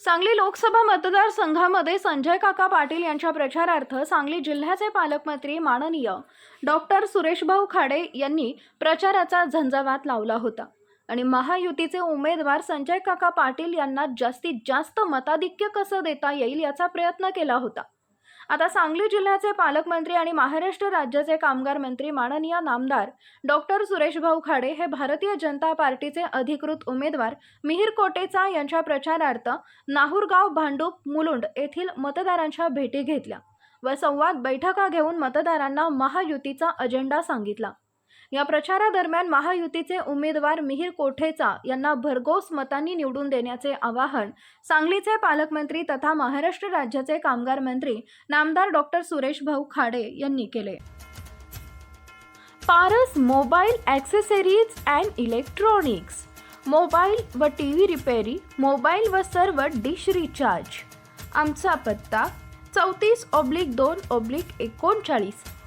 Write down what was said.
सांगली लोकसभा मतदारसंघामध्ये संजय काका पाटील यांच्या प्रचारार्थ सांगली जिल्ह्याचे पालकमंत्री माननीय डॉक्टर सुरेशभाऊ खाडे यांनी प्रचाराचा झंझावात लावला होता. आणि महायुतीचे उमेदवार संजय काका पाटील यांना जास्तीत जास्त मताधिक्य कसं देता येईल याचा प्रयत्न केला होता. आता सांगली जिल्ह्याचे पालकमंत्री आणि महाराष्ट्र राज्याचे कामगार मंत्री माननीय नामदार डॉक्टर सुरेशभाऊ खाडे हे भारतीय जनता पार्टीचे अधिकृत उमेदवार मिहीर कोटेचा यांच्या प्रचारार्थ नाहूरगाव भांडूप मुलुंड येथील मतदारांच्या भेटी घेतल्या व संवाद बैठका घेऊन मतदारांना महायुतीचा अजेंडा सांगितला. या प्रचारादरम्यान महायुतीचे उमेदवार मिहीर कोठेचा यांना भरघोस मतांनी निवडून देण्याचे आवाहन सांगलीचे पालकमंत्री तथा महाराष्ट्र राज्याचे कामगार मंत्री नामदार डॉक्टर सुरेश भाऊ खाडे यांनी केले. Paras mobile accessories and electronics. Mobile व टी व्ही रिपेरी मोबाईल व सर्व डिश रिचार्ज. आमचा पत्ता चौतीस ऑब्लिक दोन ऑब्लिक एकोणचाळीस.